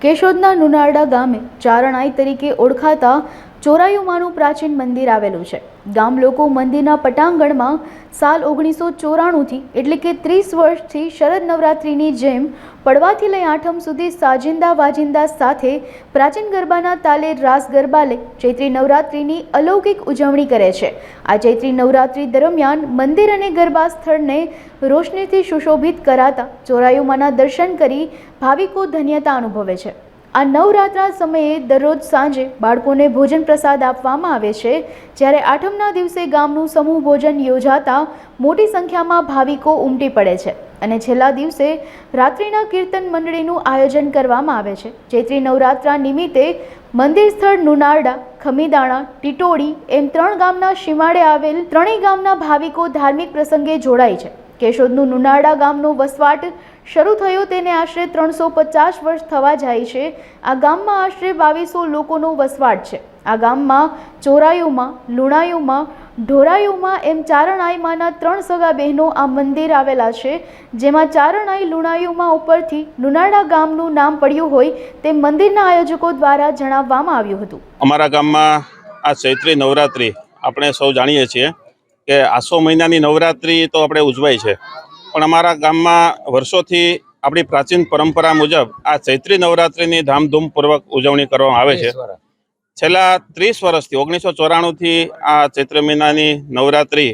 કેશોદના નુનારડા ગામે ચારણાઈ તરીકે ઓળખાતા ચોરાયુમાનું પ્રાચીન મંદિર આવેલું છે. ગામ લોકો મંદિરના પટાંગણમાં સાલ ઓગણીસો ચોરાણુંથી એટલે કે ત્રીસ વર્ષથી શરદ નવરાત્રિની જેમ પડવાથી લઈ આઠમ સુધી સાજિંદા વાજિંદા સાથે પ્રાચીન ગરબાના તાલે રાસ ગરબા લઈ ચૈત્રી નવરાત્રિની અલૌકિક ઉજવણી કરે છે. આ ચૈત્રી નવરાત્રિ દરમિયાન મંદિર અને ગરબા સ્થળને રોશનીથી સુશોભિત કરાતા ચોરાયુમાના દર્શન કરી ભાવિકો ધન્યતા અનુભવે છે. આ નવરાત્રા સમયે દરરોજ સાંજે બાળકોને ભોજન પ્રસાદ આપવામાં આવે છે, જ્યારે આઠમના દિવસે ગામનું સમૂહ ભોજન યોજાતા મોટી સંખ્યામાં ભાવિકો ઉમટી પડે છે અને છેલ્લા દિવસે રાત્રિના કીર્તન મંડળીનું આયોજન કરવામાં આવે છે. ચૈત્રી નવરાત્રા નિમિત્તે મંદિર સ્થળ નુનારડા, ખમીદાણા ટીટોડી એમ ત્રણ ગામના સીમાડે આવેલ ત્રણેય ગામના ભાવિકો ધાર્મિક પ્રસંગે જોડાય છે. કેશોદનું નુનાડા ગામનો વસવાટ શરૂ થયો તેને આશરે ત્રણસો પચાસ વર્ષ થવા જાય છે. આ ગામમાં આશરે બાવીસો લોકોનો વસવાટ છે. આ ગામમાં ચોરાયુમાં, લુણાયુમાં, ઢોરાયુમાં એમ ચારણાઈમાંના ત્રણ સગા બહેનો આ મંદિર આવેલા છે. જેમાં ચારણાઈ, લુણાયુમાં ઉપરથી લુનાડા ગામનું નામ પડ્યું હોય તે મંદિરના આયોજકો દ્વારા જણાવવામાં આવ્યું હતું. અમારા ગામમાં આ ચૈત્રી નવરાત્રિ આપણે સૌ જાણીએ છીએ. કે આસો મહિનાની નવરાત્રિ તો આપણે ઉજવાય છે. પણ અમારા ગામમાં વર્ષોથી આપણી પ્રાચીન પરંપરા મુજબ આ ચૈત્રી નવરાત્રિની ધામધૂમપૂર્વક ઉજવણી કરવામાં આવે છે. છેલ્લા ત્રીસ વર્ષથી ઓગણીસો ચોરાણુંથી આ ચૈત્ર મહિનાની નવરાત્રિ.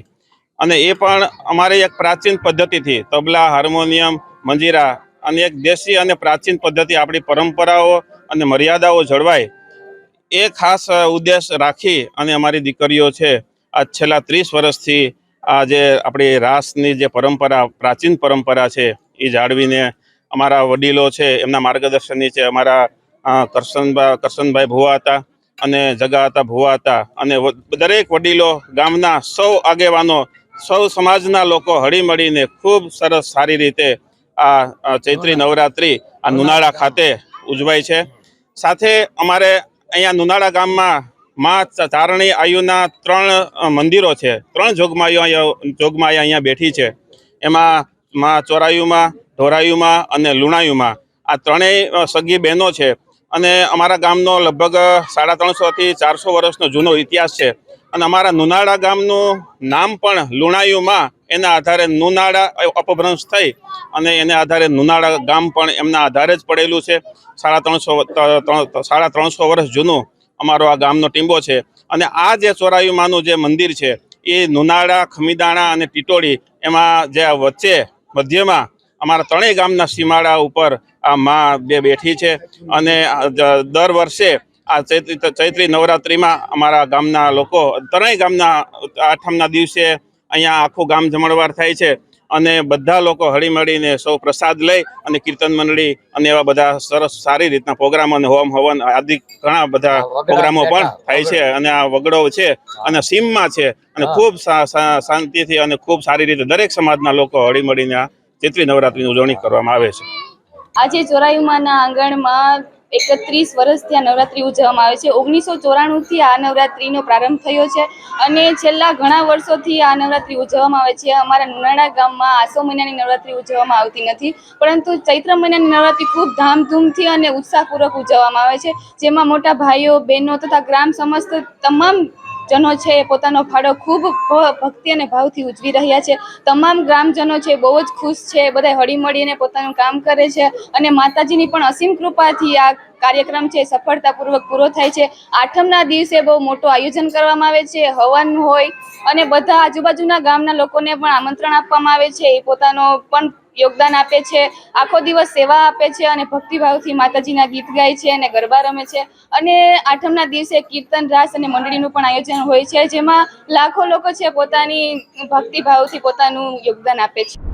અને એ પણ અમારી એક પ્રાચીન પદ્ધતિથી તબલા હાર્મોનિયમ મંજીરા અને એક દેશી અને પ્રાચીન પદ્ધતિ આપણી પરંપરાઓ અને મર્યાદાઓ જળવાય. એ ખાસ ઉદ્દેશ રાખી અને અમારી દીકરીઓ છે. આ છેલ્લા ત્રીસ વર્ષથી આ જે આપણી રાસની જે પરંપરા, પ્રાચીન પરંપરા છે, એ જાળવીને અમારા વડીલો છે, એમના માર્ગદર્શન નીચે અમારા કરશનભાઈ કરશનભાઈ ભુવા હતા અને જગા હતા ભુવા હતા અને દરેક વડીલો ગામના સૌ આગેવાનો, સૌ સમાજના લોકો હળીમળીને ખૂબ સરસ સારી રીતે આ ચૈત્રી નવરાત્રિ આ નુનાળા ખાતે ઉજવાય છે. સાથે અમારે અહીંયા નુનાળા ગામમાં માં તારણી આયુના ત્રણ મંદિરો છે. ત્રણ જોગમાયો અહીંયા જોગમાયા અહીંયા બેઠી છે. એમાં માં ચોરાયુમાં ઢોરાયુમાં અને લુણાયુમાં. આ ત્રણેય સગી બહેનો છે. અને અમારા ગામનો લગભગ સાડા ત્રણસોથી ચારસો વર્ષનો જૂનો ઇતિહાસ છે. અને અમારા નુનાળા ગામનું નામ પણ લુણાયુમાં. એના આધારે નુનાળા અપભ્રંશ થઈ. અને એને આધારે નુનાળા ગામ પણ એમના આધારે જ પડેલું છે. સાડા ત્રણસો સાડા ત્રણસો વર્ષ જૂનું. અમારો આ ગામનો ટીંબો છે. અને આ જે ચોરાયુમાનું જે મંદિર છે, એ નુનાળા, ખમીદાણા અને ટીટોળી એમાં જે વચ્ચે, મધ્યમાં અમારા ત્રણેય ગામના સીમાડા ઉપર આ માં બે બેઠી છે. અને દર વર્ષે આ ચૈત્રી ચૈત્રી નવરાત્રિમાં અમારા ગામના લોકો, ત્રણેય ગામના, આઠમના દિવસે અહીંયા આખું ગામ જમણવાર થાય છે. અને બધા લોકો હળીમળીને સૌ પ્રસાદ લઈ અને કીર્તન મંડળી અને એવા બધા સરસ સારી રીતના પ્રોગ્રામો અને હોમ હવન આદિ ઘણા બધા પ્રોગ્રામો પણ થાય છે અને આ વગડો છે અને સીમમાં છે અને ખૂબ શાંતિથી અને ખૂબ સારી રીતે દરેક સમાજના લોકો હળીમળીને આ ચૈત્રી નવરાત્રીની ઉજવણી કરવામાં આવે છે. આજે ચોરાયુમાના આંગણમાં એકત્રીસ વર્ષથી આ નવરાત્રિ ઉજવવામાં આવે છે. ઓગણીસો ચોરાણુંથી આ નવરાત્રિનો પ્રારંભ થયો છે અને છેલ્લા ઘણા વર્ષોથી આ નવરાત્રિ ઉજવવામાં આવે છે. અમારા નુનાળા ગામમાં આસો મહિનાની નવરાત્રિ ઉજવવામાં આવતી નથી, પરંતુ ચૈત્ર મહિનાની નવરાત્રિ ખૂબ ધામધૂમથી અને ઉત્સાહપૂર્વક ઉજવવામાં આવે છે. જેમાં મોટા ભાઈઓ, બહેનો તથા ગ્રામ સમસ્ત તમામ જનો છે એ પોતાનો ફાળો ખૂબ ભક્તિ અને ભાવથી ઉજવી રહ્યા છે. તમામ ગ્રામજનો છે બહુ જ ખુશ છે બધા હળીમળીને પોતાનું કામ કરે છે અને માતાજીની પણ અસીમ કૃપાથી આ કાર્યક્રમ છે, સફળતાપૂર્વક પૂરો થાય છે. આઠમના દિવસે બહુ મોટું આયોજન કરવામાં આવે છે, હવન હોય અને બધા આજુબાજુના ગામના લોકોને પણ આમંત્રણ આપવામાં આવે છે. એ પોતાનો પણ યોગદાન આપે છે, આખો દિવસ સેવા આપે છે અને ભક્તિભાવથી માતાજીના ગીત ગાય છે અને ગરબા રમે છે. અને આઠમના દિવસે કીર્તન, રાસ અને મંડળીનું પણ આયોજન હોય છે, જેમાં લાખો લોકો છે પોતાની ભક્તિભાવથી પોતાનું યોગદાન આપે છે.